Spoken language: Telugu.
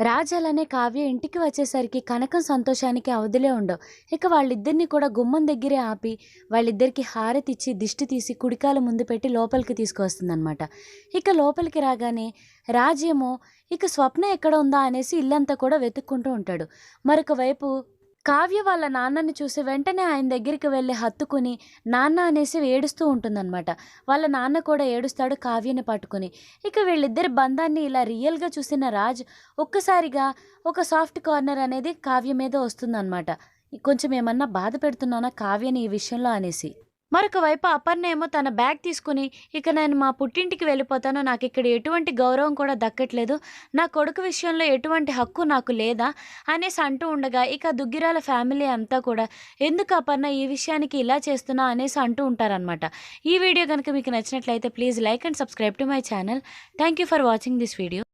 రాజ్ అలానే కావ్య ఇంటికి వచ్చేసరికి కనకం సంతోషానికి అవధులే ఉండవు. ఇక వాళ్ళిద్దరిని కూడా గుమ్మం దగ్గరే ఆపి వాళ్ళిద్దరికి హారతి ఇచ్చి దిష్టి తీసి కుడికాల ముందు పెట్టి లోపలికి తీసుకొస్తుందన్నమాట ఇక లోపలికి రాగానే రాజేమో ఇక స్వప్న ఎక్కడ ఉందా? అనేసి ఇల్లంతా కూడా వెతుక్కుంటూ ఉంటాడు. మరొక వైపు కావ్య వాళ్ళ నాన్నని చూసి వెంటనే ఆయన దగ్గరికి వెళ్ళి హత్తుకుని నాన్న అనేసి ఏడుస్తూ ఉంటుందన్నమాట. వాళ్ళ నాన్న కూడా ఏడుస్తాడు కావ్యని పట్టుకుని. ఇక వీళ్ళిద్దరి బంధాన్ని ఇలా రియల్గా చూసిన రాజ్ ఒక్కసారిగా ఒక సాఫ్ట్ కార్నర్ అనేది కావ్య మీద వస్తుందన్నమాట. కొంచెం ఏమన్నా బాధ పెడుతున్నానా కావ్యని ఈ విషయంలో అనేసి. మరొక వైపు అపర్ణ ఏమో తన బ్యాగ్ తీసుకుని ఇక నేను మా పుట్టింటికి వెళ్ళిపోతాను నాకు ఇక్కడ ఎటువంటి గౌరవం కూడా దక్కట్లేదు నా కొడుకు విషయంలో ఎటువంటి హక్కు నాకు లేదా? అనేసి అంటూ ఉండగా ఇక దుగ్గిరాల ఫ్యామిలీ అంతా కూడా ఎందుకు అపర్ణ ఈ విషయానికి ఇలా చేస్తున్నా? అనేసి అంటూ ఉంటారనమాట ఈ వీడియో కనుక మీకు నచ్చినట్లయితే please like and subscribe to my channel. Thank you for watching this video.